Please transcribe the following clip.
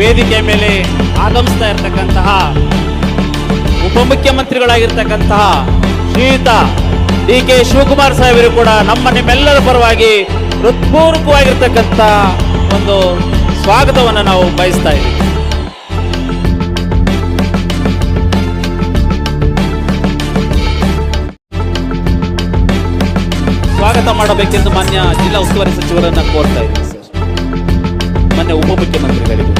ವೇದಿಕೆ ಮೇಲೆ ಆಗಮಿಸ್ತಾ ಇರತಕ್ಕಂತಹ ಉಪಮುಖ್ಯಮಂತ್ರಿಗಳಾಗಿರ್ತಕ್ಕಂತಹ ಶ್ರೀಯುತ ಡಿ ಕೆ ಶಿವಕುಮಾರ್ ಸಾಹೇಬರು ಕೂಡ ನಮ್ಮ ನಿಮ್ಮೆಲ್ಲರ ಪರವಾಗಿ ಹೃತ್ಪೂರ್ವಕವಾಗಿರ್ತಕ್ಕಂಥ ಒಂದು ಸ್ವಾಗತವನ್ನು ನಾವು ಬಯಸ್ತಾ ಇದ್ದೀವಿ. ಸ್ವಾಗತ ಮಾಡಬೇಕೆಂದು ಮಾನ್ಯ ಜಿಲ್ಲಾ ಉಸ್ತುವಾರಿ ಸಚಿವರನ್ನ ಕೋರ್ತಾ ಇದ್ದೀವಿ ಸರ್. ಮಾನ್ಯ ಉಪಮುಖ್ಯಮಂತ್ರಿಗಳಿಗೂ.